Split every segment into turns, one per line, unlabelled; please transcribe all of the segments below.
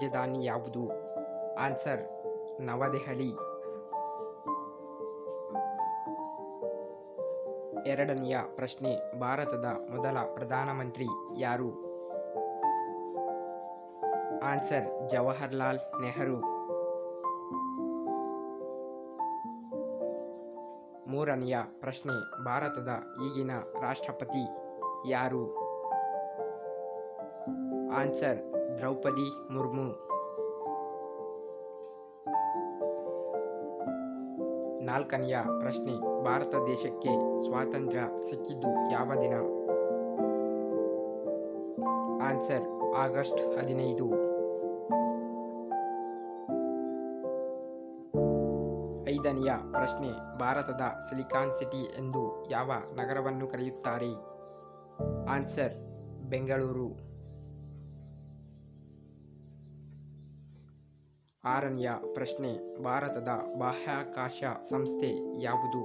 ರಾಜಧಾನಿ ಯಾವುದು? ಆನ್ಸರ್, ನವದೆಹಲಿ. ಎರಡನೆಯ ಪ್ರಶ್ನೆ, ಭಾರತದ ಮೊದಲ ಪ್ರಧಾನಮಂತ್ರಿ ಯಾರು? ಆನ್ಸರ್, ಜವಾಹರ್ಲಾಲ್ ನೆಹರು. ಮೂರನೆಯ ಪ್ರಶ್ನೆ, ಭಾರತದ ಈಗಿನ ರಾಷ್ಟ್ರಪತಿ ಯಾರು? ಆನ್ಸರ್ ದ್ರೌಪದಿ ಮುರ್ಮು. ನಾಲ್ಕನೆಯ ಪ್ರಶ್ನೆ, ಭಾರತ ದೇಶಕ್ಕೆ ಸ್ವಾತಂತ್ರ್ಯ ಸಿಕ್ಕಿದ್ದು ಯಾವ ದಿನ? ಆನ್ಸರ್, ಆಗಸ್ಟ್ ಹದಿನೈದು. ಐದನೆಯ ಪ್ರಶ್ನೆ, ಭಾರತದ ಸಿಲಿಕಾನ್ ಸಿಟಿ ಎಂದು ಯಾವ ನಗರವನ್ನು ಕರೆಯುತ್ತಾರೆ? ಆನ್ಸರ್, ಬೆಂಗಳೂರು. ಆರನೆಯ ಪ್ರಶ್ನೆ, ಭಾರತದ ಬಾಹ್ಯಾಕಾಶ ಸಂಸ್ಥೆ ಯಾವುದು?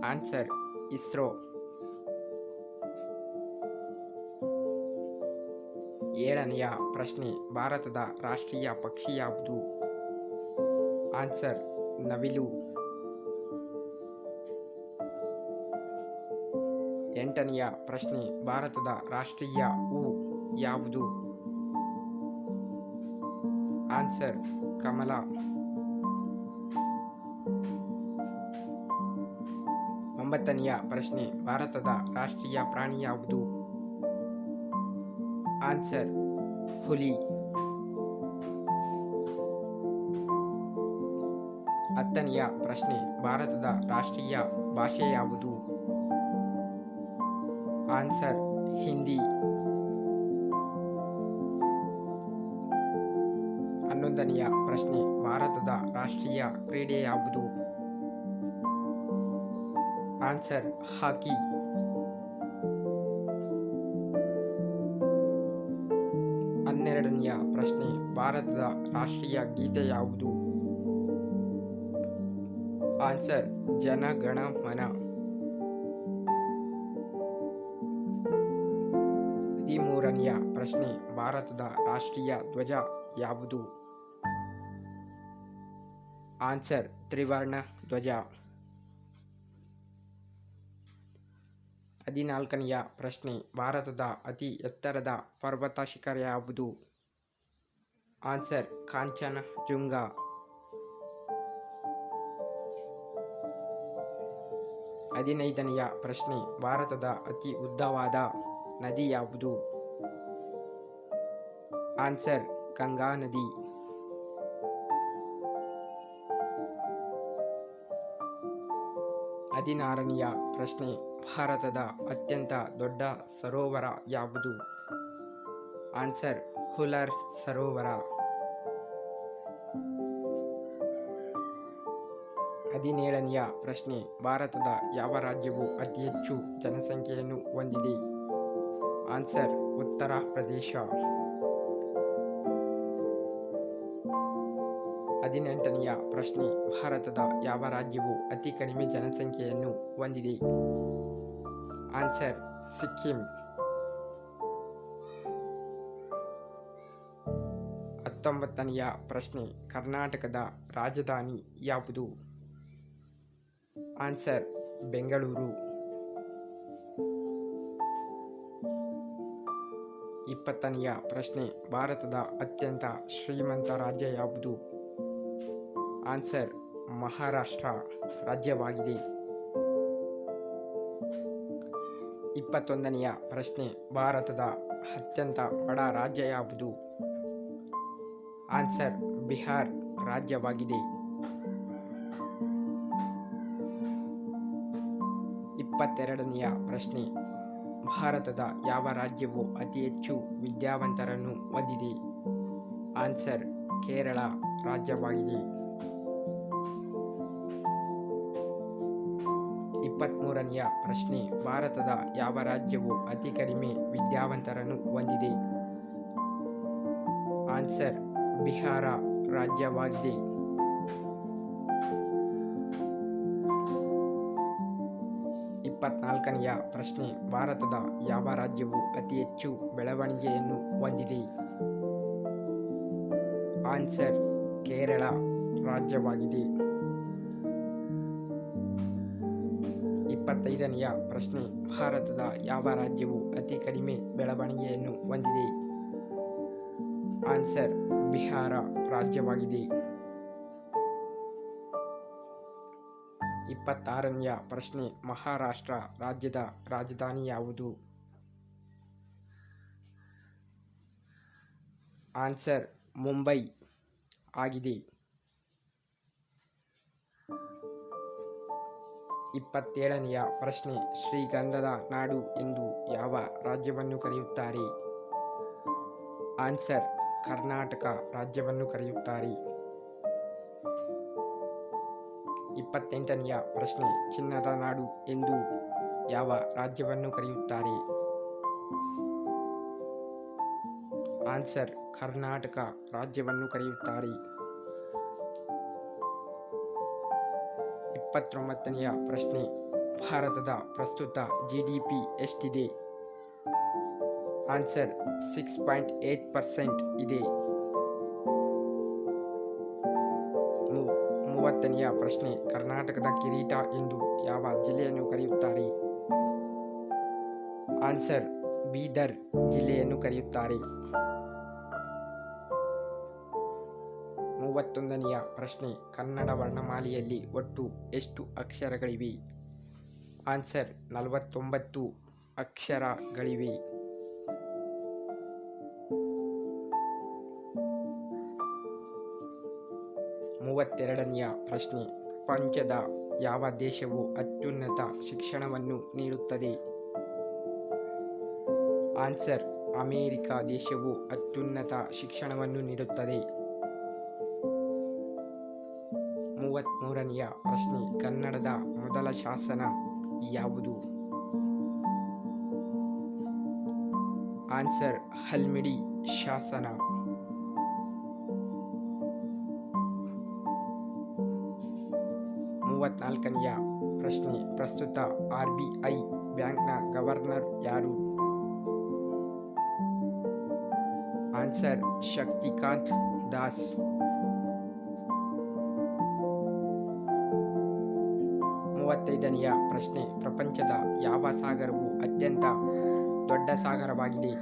ಆನ್ಸರ್, ಇಸ್ರೋ. ಏಳನೆಯ ಪ್ರಶ್ನೆ, ಭಾರತದ ರಾಷ್ಟ್ರೀಯ ಪಕ್ಷಿ ಯಾವುದು? ಆನ್ಸರ್, ನವಿಲು. ಎಂಟನೆಯ ಪ್ರಶ್ನೆ, ಭಾರತದ ರಾಷ್ಟ್ರೀಯ ಹೂ ಯಾವುದು? ಆನ್ಸರ್ ಕಮಲ. ಒಂಬತ್ತನೆಯ ಪ್ರಶ್ನೆ, ಭಾರತದ ರಾಷ್ಟ್ರೀಯ ಪ್ರಾಣಿ ಯಾವುದು? ಆನ್ಸರ್, ಹುಲಿ. ಹತ್ತನೆಯ ಪ್ರಶ್ನೆ, ಭಾರತದ ರಾಷ್ಟ್ರೀಯ ಭಾಷೆ ಯಾವುದು? ಆನ್ಸರ್, ಹಿಂದಿ. ರಾಷ್ಟ್ರೀಯ ಕ್ರೀಡೆ ಯಾವುದು ಆನ್ಸರ್, ಹಾಕಿ. ಹನ್ನೆರಡನೆಯ ಪ್ರಶ್ನೆ, ಭಾರತದ ರಾಷ್ಟ್ರೀಯ ಗೀತೆ ಯಾವುದು ಆನ್ಸರ್, ಜನಗಣಮನ. ಹದಿಮೂರನೆಯ ಪ್ರಶ್ನೆ, ಭಾರತದ ರಾಷ್ಟ್ರೀಯ ಧ್ವಜ ಯಾವುದು? ಆನ್ಸರ್ ತ್ರಿವರ್ಣ ಧ್ವಜ ಹದಿನಾಲ್ಕನೆಯ ಪ್ರಶ್ನೆ, ಭಾರತದ ಅತಿ ಎತ್ತರದ ಪರ್ವತ ಶಿಖರ ಯಾವುದು? ಆನ್ಸರ್ ಕಾಂಚನ ಜುಂಗ ಹದಿನೈದನೆಯ ಪ್ರಶ್ನೆ, ಭಾರತದ ಅತಿ ಉದ್ದವಾದ ನದಿ ಯಾವುದು? ಆನ್ಸರ್ ಗಂಗಾ ನದಿ. ಹದಿನಾರನೆಯ ಪ್ರಶ್ನೆ. ಭಾರತದ ಅತ್ಯಂತ ದೊಡ್ಡ ಸರೋವರ ಯಾವುದು? ಆನ್ಸರ್ ಹುಲರ್ ಸರೋವರ. ಹದಿನೇಳನೆಯ ಪ್ರಶ್ನೆ. ಭಾರತದ ಯಾವ ರಾಜ್ಯವು ಅತಿ ಹೆಚ್ಚು ಜನಸಂಖ್ಯೆಯನ್ನು ಹೊಂದಿದೆ? ಆನ್ಸರ್, ಉತ್ತರ ಪ್ರದೇಶ. ಹದಿನೆಂಟನೆಯ ಪ್ರಶ್ನೆ. ಭಾರತದ ಯಾವ ರಾಜ್ಯವು ಅತಿ ಕಡಿಮೆ ಜನಸಂಖ್ಯೆಯನ್ನು ಹೊಂದಿದೆ? ಆನ್ಸರ್, ಸಿಕ್ಕಿಂ. ಹತ್ತೊಂಬತ್ತನೆಯ ಪ್ರಶ್ನೆ. ಕರ್ನಾಟಕದ ರಾಜಧಾನಿ ಯಾವುದು? ಆನ್ಸರ್, ಬೆಂಗಳೂರು. ಇಪ್ಪತ್ತನೆಯ ಪ್ರಶ್ನೆ. ಭಾರತದ ಅತ್ಯಂತ ಶ್ರೀಮಂತ ರಾಜ್ಯ ಯಾವುದು? ಆನ್ಸರ್ ಮಹಾರಾಷ್ಟ್ರ ರಾಜ್ಯವಾಗಿದೆ. ಇಪ್ಪತ್ತೊಂದನೆಯ ಪ್ರಶ್ನೆ, ಭಾರತದ ಅತ್ಯಂತ ಬಡ ರಾಜ್ಯ ಯಾವುದು? ಆನ್ಸರ್, ಬಿಹಾರ್ ರಾಜ್ಯವಾಗಿದೆ. ಇಪ್ಪತ್ತೆರಡನೆಯ ಪ್ರಶ್ನೆ, ಭಾರತದ ಯಾವ ರಾಜ್ಯವು ಅತಿ ಹೆಚ್ಚು ವಿದ್ಯಾವಂತರನ್ನು ಹೊಂದಿದೆ? ಆನ್ಸರ್, ಕೇರಳ ರಾಜ್ಯವಾಗಿದೆ. ಇಪ್ಪತ್ತ್ಮೂರನೆಯ ಪ್ರಶ್ನೆ, ಭಾರತದ ಯಾವ ರಾಜ್ಯವು ಅತಿ ಕಡಿಮೆ ವಿದ್ಯಾವಂತರನ್ನು ಹೊಂದಿದೆ? ಆನ್ಸರ್, ಬಿಹಾರ ರಾಜ್ಯವಾಗಿದೆ. ಇಪ್ಪತ್ನಾಲ್ಕನೆಯ ಪ್ರಶ್ನೆ, ಭಾರತದ ಯಾವ ರಾಜ್ಯವು ಅತಿ ಹೆಚ್ಚು ಬೆಳವಣಿಗೆಯನ್ನು ಹೊಂದಿದೆ? ಆನ್ಸರ್, ಕೇರಳ ರಾಜ್ಯವಾಗಿದೆ. ಇಪ್ಪತ್ತೈದನೆಯ ಪ್ರಶ್ನೆ, ಭಾರತದ ಯಾವ ರಾಜ್ಯವು ಅತಿ ಕಡಿಮೆ ಬೆಳವಣಿಗೆಯನ್ನು ಹೊಂದಿದೆ? ಆನ್ಸರ್, ಬಿಹಾರ ರಾಜ್ಯವಾಗಿದೆ. ಇಪ್ಪತ್ತಾರನೆಯ ಪ್ರಶ್ನೆ, ಮಹಾರಾಷ್ಟ್ರ ರಾಜ್ಯದ ರಾಜಧಾನಿ ಯಾವುದು? ಆನ್ಸರ್, ಮುಂಬೈ ಆಗಿದೆ. ಇಪ್ಪತ್ತೇಳನೆಯ ಪ್ರಶ್ನೆ, ಶ್ರೀಗಂಧದ ನಾಡು ಎಂದು ಯಾವ ರಾಜ್ಯವನ್ನು ಕರೆಯುತ್ತಾರೆ? ಆನ್ಸರ್, ಕರ್ನಾಟಕ ರಾಜ್ಯವನ್ನು ಕರೆಯುತ್ತಾರೆ. ಇಪ್ಪತ್ತೆಂಟನೆಯ ಪ್ರಶ್ನೆ, ಚಿನ್ನದ ನಾಡು ಎಂದು ಯಾವ ರಾಜ್ಯವನ್ನು ಕರೆಯುತ್ತಾರೆ? ಆನ್ಸರ್, ಕರ್ನಾಟಕ ರಾಜ್ಯವನ್ನು ಕರೆಯುತ್ತಾರೆ. ಇಪ್ಪತ್ತೊಂಬತ್ತನೆಯ ಪ್ರಶ್ನೆ. ಭಾರತದ ಪ್ರಸ್ತುತ ಜಿ ಡಿ ಪಿ ಎಷ್ಟಿದೆ? Answer six point eight percent ಇದೆ. ಮೂವತ್ತನೆಯ ಪ್ರಶ್ನೆ. ಕರ್ನಾಟಕದ ಕಿರೀಟ ಎಂದು ಯಾವ ಜಿಲ್ಲೆಯನ್ನು ಕರೆಯುತ್ತಾರೆ? ಆನ್ಸರ್ ಬೀದರ್ ಜಿಲ್ಲೆಯನ್ನು ಕರೆಯುತ್ತಾರೆ. ಮೂವತ್ತೊಂದನೆಯ ಪ್ರಶ್ನೆ, ಕನ್ನಡ ವರ್ಣಮಾಲೆಯಲ್ಲಿ ಒಟ್ಟು ಎಷ್ಟು ಅಕ್ಷರಗಳಿವೆ? ಆನ್ಸರ್, ನಲವತ್ತೊಂಬತ್ತು ಅಕ್ಷರಗಳಿವೆ. ಮೂವತ್ತೆರಡನೆಯ ಪ್ರಶ್ನೆ, ಪ್ರಪಂಚದ ಯಾವ ದೇಶವು ಅತ್ಯುನ್ನತ ಶಿಕ್ಷಣವನ್ನು ನೀಡುತ್ತದೆ? ಆನ್ಸರ್, ಅಮೇರಿಕಾ ದೇಶವು ಅತ್ಯುನ್ನತ ಶಿಕ್ಷಣವನ್ನು ನೀಡುತ್ತದೆ. ಮೂವತ್ತ್ಮೂರನೆಯ ಪ್ರಶ್ನೆ, ಕನ್ನಡದ ಮೊದಲ ಶಾಸನ ಯಾವುದು? ಆನ್ಸರ್, ಹಲ್ಮಿಡಿ ಶಾಸನ. ಮೂವತ್ನಾಲ್ಕನೆಯ ಪ್ರಶ್ನೆ, ಪ್ರಸ್ತುತ ಆರ್ ಬಿ ಐ ಬ್ಯಾಂಕ್ನ ಗವರ್ನರ್ ಯಾರು? ಆನ್ಸರ್, ಶಕ್ತಿಕಾಂತ್ ದಾಸ್. ಮೂವತ್ತೈದನೆಯ ಪ್ರಶ್ನೆ, ಪ್ರಪಂಚದ ಯಾವ ಸಾಗರವು ಅತ್ಯಂತ ದೊಡ್ಡ ಸಾಗರವಾಗಿದೆ?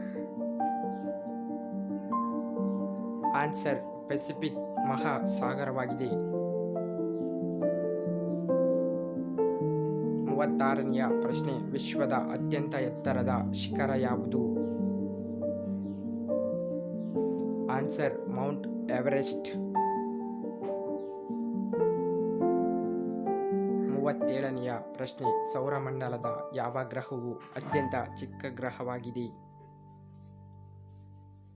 ಆನ್ಸರ್, ಪೆಸಿಫಿಕ್ ಮಹಾಸಾಗರವಾಗಿದೆ ಮೂವತ್ತಾರನೆಯ ಪ್ರಶ್ನೆ, ವಿಶ್ವದ ಅತ್ಯಂತ ಎತ್ತರದ ಶಿಖರ ಯಾವುದು? Answer, mount Everest. ಮೂವತ್ತೇಳನೆಯ ಪ್ರಶ್ನೆ ಸೌರಮಂಡಲದ ಯಾವ ಗ್ರಹವು ಅತ್ಯಂತ ಚಿಕ್ಕ ಗ್ರಹವಾಗಿದೆ?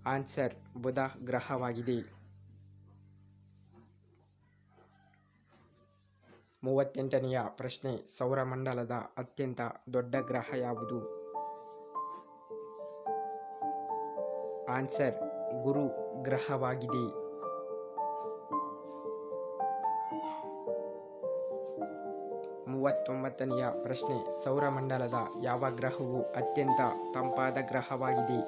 ಆನ್ಸರ್, ಬುಧ ಗ್ರಹವಾಗಿದೆ. ಮೂವತ್ತೆಂಟನೆಯ ಪ್ರಶ್ನೆ ಸೌರಮಂಡಲದ ಅತ್ಯಂತ ದೊಡ್ಡ ಗ್ರಹ ಯಾವುದು? ಆನ್ಸರ್, ಗುರು ಗ್ರಹವಾಗಿದೆ. ಮೂವತ್ತೊಂಬತ್ತನೆಯ ಪ್ರಶ್ನೆ, ಸೌರಮಂಡಲದ ಯಾವ ಗ್ರಹವು ಅತ್ಯಂತ ತಂಪಾದ ಗ್ರಹವಾಗಿದೆ?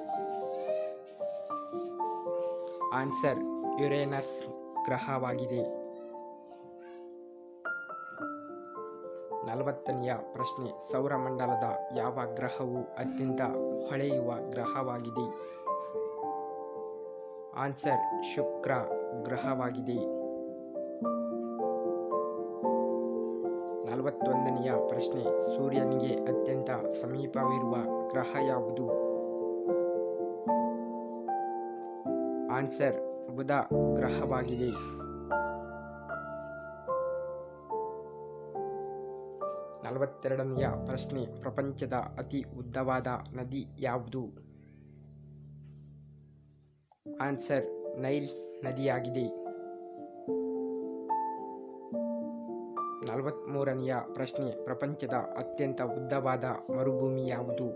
Answer, Uranus ಗ್ರಹವಾಗಿದೆ. ನಲವತ್ತನೆಯ ಪ್ರಶ್ನೆ, ಸೌರಮಂಡಲದ ಯಾವ ಗ್ರಹವು ಅತ್ಯಂತ ಹೊಳೆಯುವ ಗ್ರಹವಾಗಿದೆ? ಆನ್ಸರ್, ಶುಕ್ರ ಗ್ರಹವಾಗಿದೆ. ನಲವತ್ತೊಂದನೆಯ ಪ್ರಶ್ನೆ. ಸೂರ್ಯನಿಗೆ ಅತ್ಯಂತ ಸಮೀಪವಿರುವ ಗ್ರಹ ಯಾವುದು? ಆನ್ಸರ್, ಬುಧ ಗ್ರಹವಾಗಿದೆ. ನಲವತ್ತೆರಡನೆಯ ಪ್ರಶ್ನೆ, ಪ್ರಪಂಚದ ಅತಿ ಉದ್ದವಾದ ನದಿ ಯಾವುದು? Answer, Nile ನದಿಯಾಗಿದೆ. ನಲವತ್ತ್ಮೂರನೆಯ ಪ್ರಶ್ನೆ ಪ್ರಪಂಚದ ಅತ್ಯಂತ ಉದ್ದವಾದ ಮರುಭೂಮಿ ಯಾವುದು?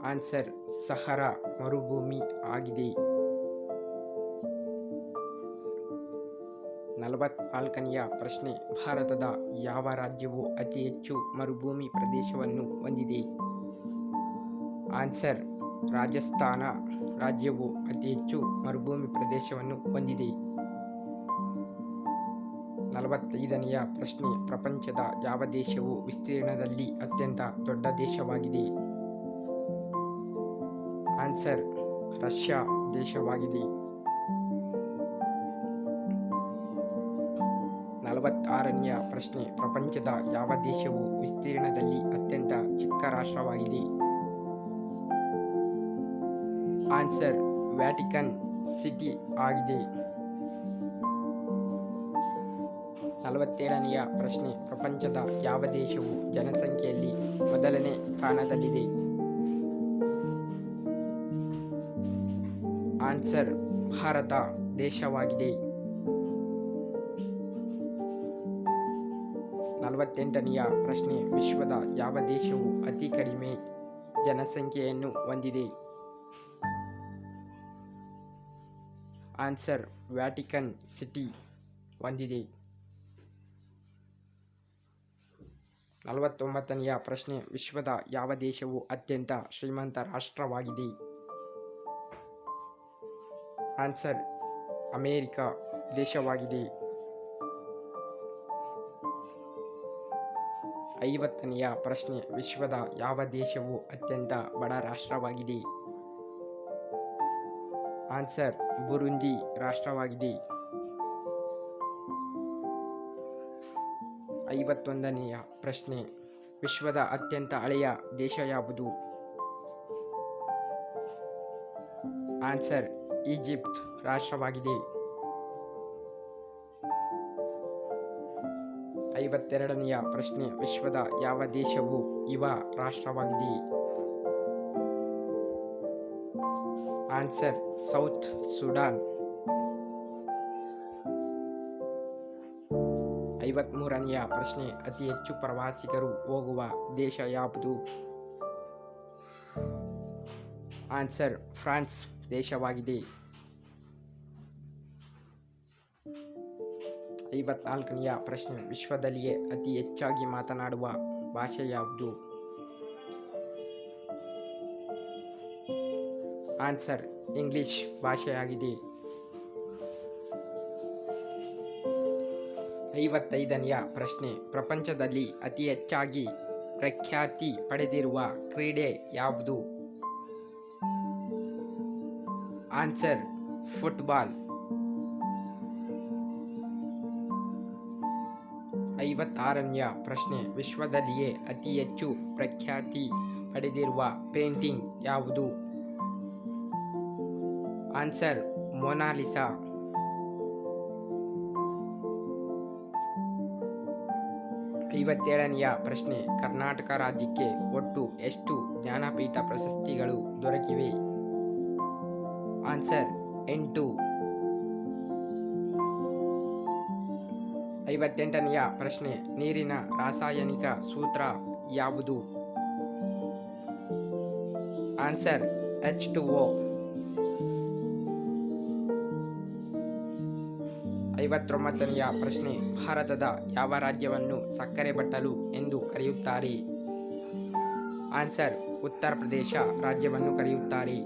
ಆನ್ಸರ್ ಸಹರಾ ಮರುಭೂಮಿ ಆಗಿದೆ. ನಲವತ್ನಾಲ್ಕನೆಯ ಪ್ರಶ್ನೆ, ಭಾರತದ ಯಾವ ರಾಜ್ಯವು ಅತಿ ಹೆಚ್ಚು ಮರುಭೂಮಿ ಪ್ರದೇಶವನ್ನು ಹೊಂದಿದೆ? ಆನ್ಸರ್, ರಾಜಸ್ಥಾನ ರಾಜ್ಯವು ಅತಿ ಹೆಚ್ಚು ಮರುಭೂಮಿ ಪ್ರದೇಶವನ್ನು ಹೊಂದಿದೆ. ನಲವತ್ತೈದನೆಯ ಪ್ರಶ್ನೆ, ಪ್ರಪಂಚದ ಯಾವ ದೇಶವು ವಿಸ್ತೀರ್ಣದಲ್ಲಿ ಅತ್ಯಂತ ದೊಡ್ಡ ದೇಶವಾಗಿದೆ? ಆನ್ಸರ್, ರಷ್ಯಾ ದೇಶವಾಗಿದೆ. ನಲವತ್ತಾರನೆಯ ಪ್ರಶ್ನೆ, ಪ್ರಪಂಚದ ಯಾವ ದೇಶವು ವಿಸ್ತೀರ್ಣದಲ್ಲಿ ಅತ್ಯಂತ ಚಿಕ್ಕ ರಾಷ್ಟ್ರವಾಗಿದೆ? ಆನ್ಸರ್, ವ್ಯಾಟಿಕನ್ ಸಿಟಿ ಆಗಿದೆ. ನಲವತ್ತೇಳನೆಯ ಪ್ರಶ್ನೆ. ಪ್ರಪಂಚದ ಯಾವ ದೇಶವು ಜನಸಂಖ್ಯೆಯಲ್ಲಿ ಮೊದಲನೇ ಸ್ಥಾನದಲ್ಲಿದೆ? ಆನ್ಸರ್, ಭಾರತ ದೇಶವಾಗಿದೆ. ನಲವತ್ತೆಂಟನೆಯ ಪ್ರಶ್ನೆ. ವಿಶ್ವದ ಯಾವ ದೇಶವು ಅತಿ ಕಡಿಮೆ ಜನಸಂಖ್ಯೆಯನ್ನು ಹೊಂದಿದೆ? ಆನ್ಸರ್, ವ್ಯಾಟಿಕನ್ ಸಿಟಿ ಹೊಂದಿದೆ. ನಲವತ್ತೊಂಬತ್ತನೆಯ ಪ್ರಶ್ನೆ. ವಿಶ್ವದ ಯಾವ ದೇಶವು ಅತ್ಯಂತ ಶ್ರೀಮಂತ ರಾಷ್ಟ್ರವಾಗಿದೆ? ಆನ್ಸರ್, ಅಮೇರಿಕ ದೇಶವಾಗಿದೆ. ಐವತ್ತನೆಯ ಪ್ರಶ್ನೆ. ವಿಶ್ವದ ಯಾವ ದೇಶವು ಅತ್ಯಂತ ಬಡ ರಾಷ್ಟ್ರವಾಗಿದೆ? ಆನ್ಸರ್, ಬುರುಂದಿ ರಾಷ್ಟ್ರವಾಗಿದೆ. ಐವತ್ತೊಂದನೆಯ ಪ್ರಶ್ನೆ. ವಿಶ್ವದ ಅತ್ಯಂತ ಹಳೆಯ ದೇಶ ಯಾವುದು? ಆನ್ಸರ್, ಈಜಿಪ್ಟ್ ರಾಷ್ಟ್ರವಾಗಿದೆ. ಐವತ್ತೆರಡನೆಯ ಪ್ರಶ್ನೆ, ವಿಶ್ವದ ಯಾವ ದೇಶವು ಯುವ ರಾಷ್ಟ್ರವಾಗಿದೆ? Answer, south Sudan. ಐವತ್ಮೂರನೆಯ ಪ್ರಶ್ನೆ, ಅತಿ ಹೆಚ್ಚು ಪ್ರವಾಸಿಗರು ಹೋಗುವ ದೇಶ ಯಾವುದು? ಆನ್ಸರ್, ಫ್ರಾನ್ಸ್ ದೇಶವಾಗಿದೆ. ಐವತ್ನಾಲ್ಕನೆಯ ಪ್ರಶ್ನೆ, ವಿಶ್ವದಲ್ಲಿಯೇ ಅತಿ ಹೆಚ್ಚಾಗಿ ಮಾತನಾಡುವ ಭಾಷೆ ಯಾವುದು? ಆನ್ಸರ್, ಇಂಗ್ಲಿಷ್ ಭಾಷೆಯಾಗಿದೆ. ಐವತ್ತೈದನೆಯ ಪ್ರಶ್ನೆ. ಪ್ರಪಂಚದಲ್ಲಿ ಅತಿ ಹೆಚ್ಚಾಗಿ ಪ್ರಖ್ಯಾತಿ ಪಡೆದಿರುವ ಕ್ರೀಡೆ ಯಾವುದು? Answer, football. ಐವತ್ತಾರನೆಯ ಪ್ರಶ್ನೆ. ವಿಶ್ವದಲ್ಲಿಯೇ ಅತಿ ಹೆಚ್ಚು ಪ್ರಖ್ಯಾತಿ ಪಡೆದಿರುವ ಪೇಂಟಿಂಗ್ ಯಾವುದು? Answer, Mona Lisa. ಐವತ್ತೇಳನೆಯ ಪ್ರಶ್ನೆ. ಕರ್ನಾಟಕ ರಾಜ್ಯಕ್ಕೆ ಒಟ್ಟು ಎಷ್ಟು ಜ್ಞಾನಪೀಠ ಪ್ರಶಸ್ತಿಗಳು ದೊರಕಿವೆ? ಆನ್ಸರ್, ಎಂಟು. ಐವತ್ತೆಂಟನೆಯ ಪ್ರಶ್ನೆ. ನೀರಿನ ರಾಸಾಯನಿಕ ಸೂತ್ರ ಯಾವುದು? ಆನ್ಸರ್ ಎಚ್ ಟು ಒ ಐವತ್ತೊಂಬತ್ತನೆಯ ಪ್ರಶ್ನೆ, ಭಾರತದ ಯಾವ ರಾಜ್ಯವನ್ನು ಸಕ್ಕರೆ ಬಟ್ಟಲು ಎಂದು ಕರೆಯುತ್ತಾರೆ? ಆನ್ಸರ್, ಉತ್ತರ ಪ್ರದೇಶ ರಾಜ್ಯವನ್ನು ಕರೆಯುತ್ತಾರೆ.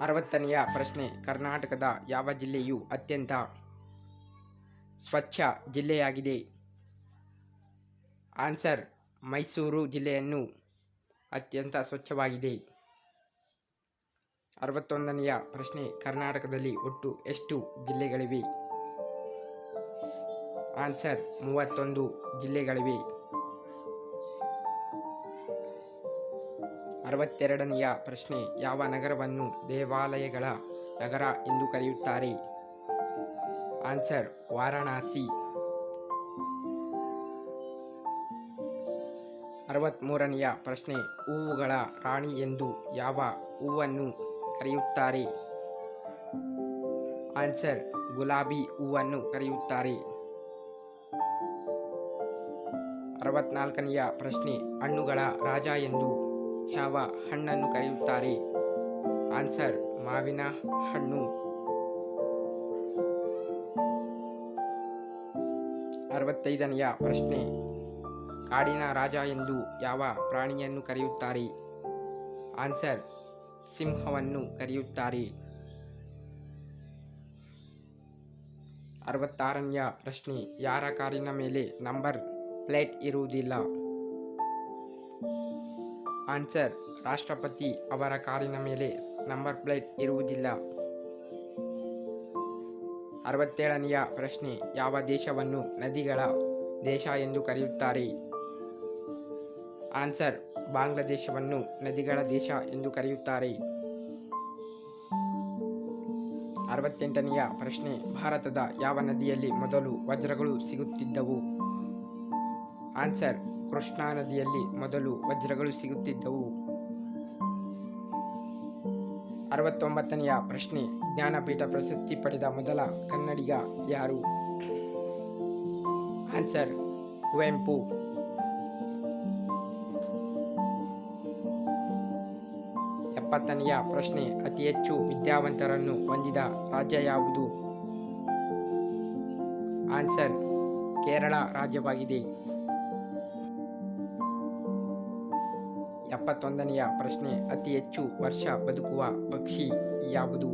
ಅರವತ್ತನೆಯ ಪ್ರಶ್ನೆ, ಕರ್ನಾಟಕದ ಯಾವ ಜಿಲ್ಲೆಯು ಅತ್ಯಂತ ಸ್ವಚ್ಛ ಜಿಲ್ಲೆಯಾಗಿದೆ? ಆನ್ಸರ್, ಮೈಸೂರು ಜಿಲ್ಲೆಯನ್ನು ಅತ್ಯಂತ ಸ್ವಚ್ಛವಾಗಿದೆ. ಅರವತ್ತೊಂದನೆಯ ಪ್ರಶ್ನೆ, ಕರ್ನಾಟಕದಲ್ಲಿ ಒಟ್ಟು ಎಷ್ಟು ಜಿಲ್ಲೆಗಳಿವೆ? ಆನ್ಸರ್, ಮೂವತ್ತೊಂದು ಜಿಲ್ಲೆಗಳಿವೆ. ಅರವತ್ತೆರಡನೆಯ ಪ್ರಶ್ನೆ, ಯಾವ ನಗರವನ್ನು ದೇವಾಲಯಗಳ ನಗರ ಎಂದು ಕರೆಯುತ್ತಾರೆ? ಆನ್ಸರ್, ವಾರಣಾಸಿ. ಅರವತ್ತ್ಮೂರನೆಯ ಪ್ರಶ್ನೆ, ಹೂವುಗಳ ರಾಣಿ ಎಂದು ಯಾವ ಹೂವನ್ನು ಕರೆಯುತ್ತಾರೆ. ಆನ್ಸರ್, ಗುಲಾಬಿ ಹೂವನ್ನು ಕರೆಯುತ್ತಾರೆ. ಅರವತ್ನಾಲ್ಕನೆಯ ಪ್ರಶ್ನೆ, ಹಣ್ಣುಗಳ ರಾಜ ಎಂದು ಯಾವ ಹಣ್ಣನ್ನು ಕರೆಯುತ್ತಾರೆ? ಆನ್ಸರ್, ಮಾವಿನ ಹಣ್ಣು. ಅರವತ್ತೈದನೆಯ ಪ್ರಶ್ನೆ, ಕಾಡಿನ ರಾಜ ಎಂದು ಯಾವ ಪ್ರಾಣಿಯನ್ನು ಕರೆಯುತ್ತಾರೆ? ಆನ್ಸರ್ ಸಿಂಹವನ್ನು ಕರೆಯುತ್ತಾರೆ. ಅರವತ್ತಾರನೆಯ ಪ್ರಶ್ನೆ, ಯಾರ ಕಾರಿನ ಮೇಲೆ ನಂಬರ್ ಪ್ಲೇಟ್ ಇರುವುದಿಲ್ಲ? ಆನ್ಸರ್, ರಾಷ್ಟ್ರಪತಿ ಅವರ ಕಾರಿನ ಮೇಲೆ ನಂಬರ್ ಪ್ಲೇಟ್ ಇರುವುದಿಲ್ಲ. ಅರವತ್ತೇಳನೆಯ ಪ್ರಶ್ನೆ, ಯಾವ ದೇಶವನ್ನು ನದಿಗಳ ದೇಶ ಎಂದು ಕರೆಯುತ್ತಾರೆ? ಆನ್ಸರ್ ಬಾಂಗ್ಲಾದೇಶವನ್ನು ನದಿಗಳ ದೇಶ ಎಂದು ಕರೆಯುತ್ತಾರೆ. ಅರವತ್ತೆಂಟನೆಯ ಪ್ರಶ್ನೆ, ಭಾರತದ ಯಾವ ನದಿಯಲ್ಲಿ ಮೊದಲು ವಜ್ರಗಳು ಸಿಗುತ್ತಿದ್ದವು? ಆನ್ಸರ್, ಕೃಷ್ಣಾ ನದಿಯಲ್ಲಿ ಮೊದಲು ವಜ್ರಗಳು ಸಿಗುತ್ತಿದ್ದವು. ಅರವತ್ತೊಂಬತ್ತನೆಯ ಪ್ರಶ್ನೆ, ಜ್ಞಾನಪೀಠ ಪ್ರಶಸ್ತಿ ಪಡೆದ ಮೊದಲ ಕನ್ನಡಿಗ ಯಾರು? ಆನ್ಸರ್, ಕುವೆಂಪು. ಎಪ್ಪತ್ತನೆಯ ಪ್ರಶ್ನೆ. ಅತಿ ಹೆಚ್ಚು ವಿದ್ಯಾವಂತರನ್ನು ಹೊಂದಿದ ರಾಜ್ಯ ಯಾವುದು? ಆನ್ಸರ್, ಕೇರಳ ರಾಜ್ಯವಾಗಿದೆ. ಎಪ್ಪತ್ತೊಂದನೆಯ ಪ್ರಶ್ನೆ. ಅತಿ ಹೆಚ್ಚು ವರ್ಷ ಬದುಕುವ ಪಕ್ಷಿ ಯಾವುದು?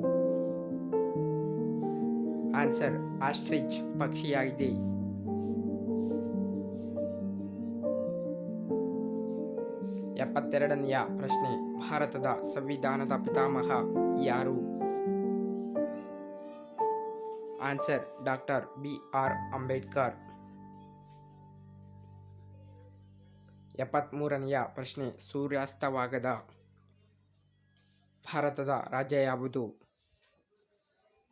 Answer, ostrich ಪಕ್ಷಿಯಾಗಿದೆ. ಎಪ್ಪತ್ತೆರಡನೆಯ ಪ್ರಶ್ನೆ. ಭಾರತದ ಸಂವಿಧಾನದ ಪಿತಾಮಹ ಯಾರು? Answer doctor B. R. Ambedkar. ಎಪ್ಪತ್ತ್ಮೂರನೆಯ ಪ್ರಶ್ನೆ, ಸೂರ್ಯಾಸ್ತವಾಗದ ಭಾರತದ ರಾಜ್ಯ ಯಾವುದು?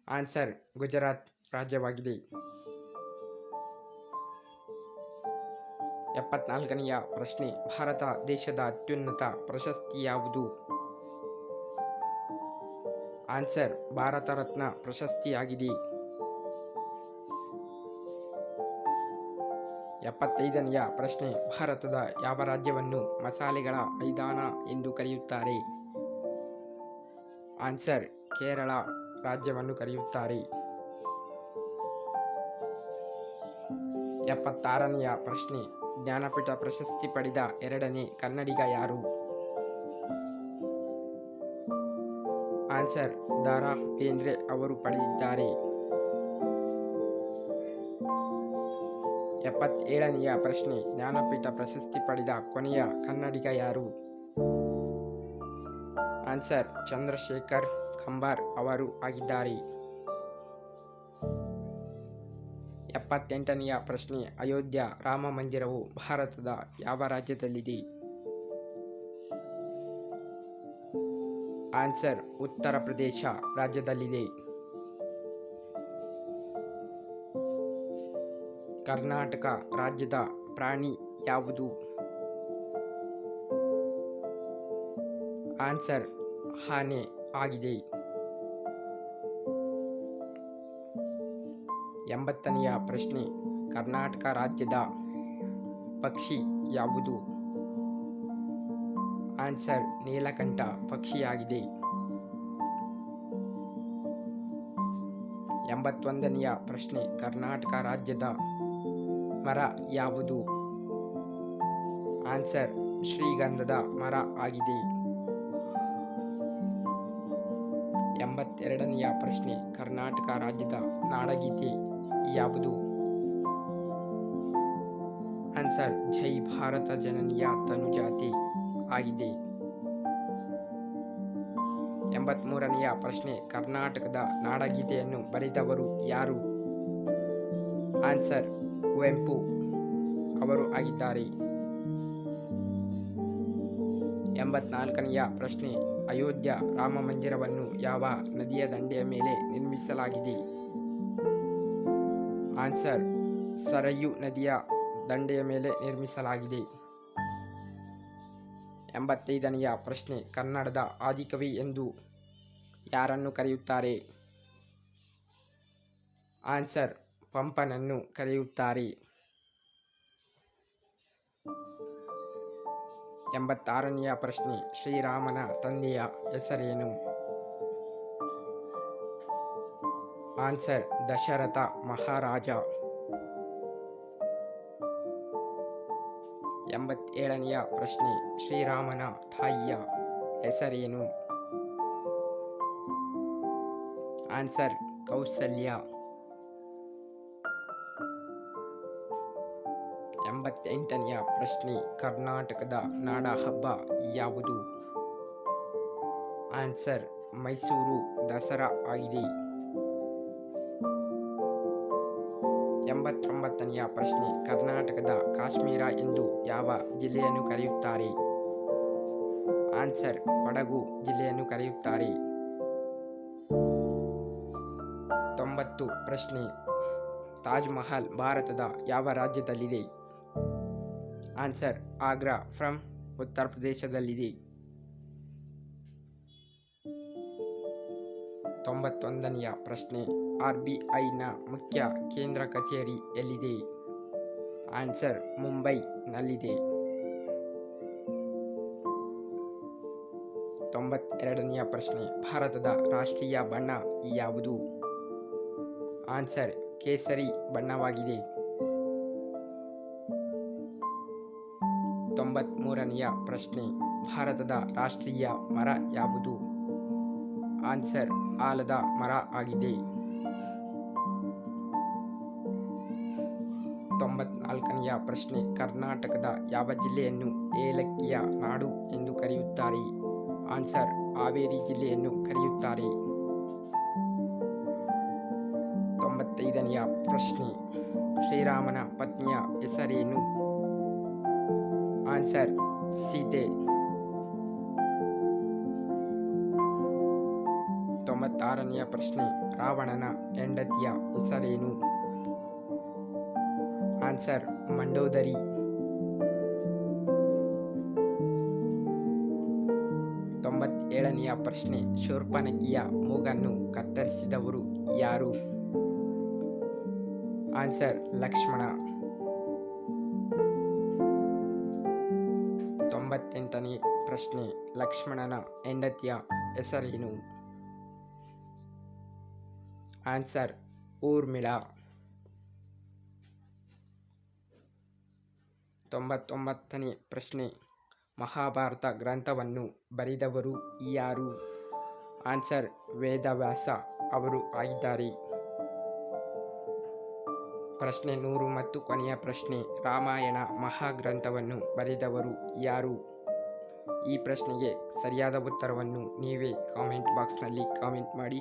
ಆನ್ಸರ್, ಗುಜರಾತ್ ರಾಜ್ಯವಾಗಿದೆ. ಎಪ್ಪತ್ನಾಲ್ಕನೆಯ ಪ್ರಶ್ನೆ, ಭಾರತ ದೇಶದ ಅತ್ಯುನ್ನತ ಪ್ರಶಸ್ತಿ ಯಾವುದು? ಆನ್ಸರ್, ಭಾರತ ರತ್ನ ಪ್ರಶಸ್ತಿಯಾಗಿದೆ. ಎಪ್ಪತ್ತೈದನೆಯ ಪ್ರಶ್ನೆ, ಭಾರತದ ಯಾವ ರಾಜ್ಯವನ್ನು ಮಸಾಲೆಗಳ ಮೈದಾನ ಎಂದು ಕರೆಯುತ್ತಾರೆ? ಆನ್ಸರ್, ಕೇರಳ ರಾಜ್ಯವನ್ನು ಕರೆಯುತ್ತಾರೆ. ಎಪ್ಪತ್ತಾರನೆಯ ಪ್ರಶ್ನೆ ಜ್ಞಾನಪೀಠ ಪ್ರಶಸ್ತಿ ಪಡೆದ ಎರಡನೇ ಕನ್ನಡಿಗ ಯಾರು? ಆನ್ಸರ್, ದಾರಾ ಬೇಂದ್ರೆ ಅವರು ಪಡೆದಿದ್ದಾರೆ. ಎಪ್ಪತ್ತೇಳನೆಯ ಪ್ರಶ್ನೆ, ಜ್ಞಾನಪೀಠ ಪ್ರಶಸ್ತಿ ಪಡೆದ ಕೊನೆಯ ಕನ್ನಡಿಗ ಯಾರು? ಆನ್ಸರ್, ಚಂದ್ರಶೇಖರ್ ಕಂಬಾರ್ ಅವರು ಆಗಿದ್ದಾರೆ. ಎಪ್ಪತ್ತೆಂಟನೆಯ ಪ್ರಶ್ನೆ, ಅಯೋಧ್ಯ ರಾಮ ಮಂದಿರವು ಭಾರತದ ಯಾವ ರಾಜ್ಯದಲ್ಲಿದೆ? ಆನ್ಸರ್, ಉತ್ತರ ಪ್ರದೇಶ ರಾಜ್ಯದಲ್ಲಿದೆ. ಕರ್ನಾಟಕ ರಾಜ್ಯದ ಪ್ರಾಣಿ ಯಾವುದು? ಆನ್ಸರ್, ಆನೆ ಆಗಿದೆ. ಎಂಬತ್ತನೆಯ ಪ್ರಶ್ನೆ. ಕರ್ನಾಟಕ ರಾಜ್ಯದ ಪಕ್ಷಿ ಯಾವುದು? ಆನ್ಸರ್, ನೀಲಕಂಠ ಪಕ್ಷಿಯಾಗಿದೆ. ಎಂಬತ್ತೊಂದನೆಯ ಪ್ರಶ್ನೆ, ಕರ್ನಾಟಕ ರಾಜ್ಯದ ಮರ ಯಾವುದು? ಆನ್ಸರ್, ಶ್ರೀಗಂಧದ ಮರ ಆಗಿದೆ. ಎಂಬತ್ತೆರಡನೆಯ ಪ್ರಶ್ನೆ, ಕರ್ನಾಟಕ ರಾಜ್ಯದ ನಾಡಗೀತೆ. ಯಾವುದು? ಆನ್ಸರ್ ಜೈ ಭಾರತ ಜನನಿಯ ತನುಜಾತಿ ಆಗಿದೆ. ಎಂಬತ್ಮೂರನೆಯ ಪ್ರಶ್ನೆ, ಕರ್ನಾಟಕದ ನಾಡಗೀತೆಯನ್ನು ಬರೆದವರು ಯಾರು? ಆನ್ಸರ್ ಕುವೆಂಪು ಅವರು ಆಗಿದ್ದಾರೆ. ಎಂಬತ್ನಾಲ್ಕನೆಯ ಪ್ರಶ್ನೆ, ಅಯೋಧ್ಯ ರಾಮ ಮಂದಿರವನ್ನು ಯಾವ ನದಿಯ ದಂಡೆಯ ಮೇಲೆ ನಿರ್ಮಿಸಲಾಗಿದೆ? ಆನ್ಸರ್ ಸರಯು ನದಿಯ ದಂಡೆಯ ಮೇಲೆ ನಿರ್ಮಿಸಲಾಗಿದೆ. ಎಂಬತ್ತೈದನೆಯ ಪ್ರಶ್ನೆ, ಕನ್ನಡದ ಆದಿಕವಿ ಎಂದು ಯಾರನ್ನು ಕರೆಯುತ್ತಾರೆ? ಆನ್ಸರ್, ಪಂಪನನ್ನು ಕರೆಯುತ್ತಾರೆ. ಎಂಬತ್ತಾರನೆಯ ಪ್ರಶ್ನೆ, ಶ್ರೀರಾಮನ ತಂದೆಯ ಹೆಸರೇನು? ಆನ್ಸರ್ ದಶರಥ ಮಹಾರಾಜ. ಎಂಬತ್ತೇಳನೆಯ ಪ್ರಶ್ನೆ, ಶ್ರೀರಾಮನ ತಾಯಿಯ ಹೆಸರೇನು? ಆನ್ಸರ್, ಕೌಸಲ್ಯ. ಎಂಬತ್ತೆಂಟನೆಯ ಪ್ರಶ್ನೆ, ಕರ್ನಾಟಕದ ನಾಡ ಹಬ್ಬ ಯಾವುದು? ಆನ್ಸರ್, ಮೈಸೂರು ದಸರಾ ಆಗಿದೆ. ಎಂಬತ್ತೊಂಬತ್ತನೆಯ ಪ್ರಶ್ನೆ. ಕರ್ನಾಟಕದ ಕಾಶ್ಮೀರ ಎಂದು ಯಾವ ಜಿಲ್ಲೆಯನ್ನು ಕರೆಯುತ್ತಾರೆ? ಆನ್ಸರ್, ಕೊಡಗು ಜಿಲ್ಲೆಯನ್ನು ಕರೆಯುತ್ತಾರೆ. ತೊಂಬತ್ತು. ಪ್ರಶ್ನೆ, ತಾಜ್ ಮಹಲ್ ಭಾರತದ ಯಾವ ರಾಜ್ಯದಲ್ಲಿದೆ? ಆನ್ಸರ್, ಆಗ್ರಾ, ಫ್ರಮ್ ಉತ್ತರ ಪ್ರದೇಶದಲ್ಲಿದೆ ತೊಂಬತ್ತೊಂದನೆಯ ಪ್ರಶ್ನೆ. ಆರ್ ಬಿ ಐನ ಮುಖ್ಯ ಕೇಂದ್ರ ಕಚೇರಿ ಎಲ್ಲಿದೆ? ಆನ್ಸರ್ ಮುಂಬೈನಲ್ಲಿದೆ. ತೊಂಬತ್ತೆರಡನೆಯ ಪ್ರಶ್ನೆ. ಭಾರತದ ರಾಷ್ಟ್ರೀಯ ಬಣ್ಣ ಯಾವುದು? ಆನ್ಸರ್ ಕೇಸರಿ ಬಣ್ಣವಾಗಿದೆ. ತೊಂಬತ್ತ್ಮೂರನೆಯ ಪ್ರಶ್ನೆ. ಭಾರತದ ರಾಷ್ಟ್ರೀಯ ಮರ ಯಾವುದು? ಆನ್ಸರ್ ಆಲದ ಮರ ಆಗಿದೆ. ತೊಂಬತ್ನಾಲ್ಕನೆಯ ಪ್ರಶ್ನೆ, ಕರ್ನಾಟಕದ ಯಾವ ಜಿಲ್ಲೆಯನ್ನು ಏಲಕ್ಕಿಯ ನಾಡು ಎಂದು ಕರೆಯುತ್ತಾರೆ? ಆನ್ಸರ್, ಹಾವೇರಿ ಜಿಲ್ಲೆಯನ್ನು ಕರೆಯುತ್ತಾರೆ. ತೊಂಬತ್ತೈದನೆಯ ಪ್ರಶ್ನೆ, ಶ್ರೀರಾಮನ ಪತ್ನಿಯ ಹೆಸರೇನು? ಆನ್ಸರ್, ಸೀತೆ. ತೊಂಬತ್ತಾರನೆಯ ಪ್ರಶ್ನೆ. ರಾವಣನ ಹೆಂಡತಿಯ ಹೆಸರೇನು? ಆನ್ಸರ್, ಮಂಡೋದರಿ. ತೊಂಬತ್ತೇಳನೆಯ ಪ್ರಶ್ನೆ. ಶೂರ್ಪನಕಿಯ ಮೂಗನ್ನು ಕತ್ತರಿಸಿದವರು ಯಾರು? ಆನ್ಸರ್, ಲಕ್ಷ್ಮಣ. ತೊಂಬತ್ತೆಂಟನೇ ಪ್ರಶ್ನೆ. ಲಕ್ಷ್ಮಣನ ಹೆಂಡತಿಯ ಹೆಸರೇನು? ಆನ್ಸರ್ ಊರ್ಮಿಳಾ. ತೊಂಬತ್ತೊಂಬತ್ತನೇ ಪ್ರಶ್ನೆ. ಮಹಾಭಾರತ ಗ್ರಂಥವನ್ನು ಬರೆದವರು ಯಾರು? ಆನ್ಸರ್ ವೇದವ್ಯಾಸ ಅವರು ಆಗಿದ್ದಾರೆ. ಪ್ರಶ್ನೆ ನೂರು ಮತ್ತು ಕೊನೆಯ ಪ್ರಶ್ನೆ. ರಾಮಾಯಣ ಮಹಾಗ್ರಂಥವನ್ನು ಬರೆದವರು ಯಾರು? ಈ ಪ್ರಶ್ನೆಗೆ ಸರಿಯಾದ ಉತ್ತರವನ್ನು ನೀವೇ ಕಾಮೆಂಟ್ ಬಾಕ್ಸ್ನಲ್ಲಿ ಕಾಮೆಂಟ್ ಮಾಡಿ.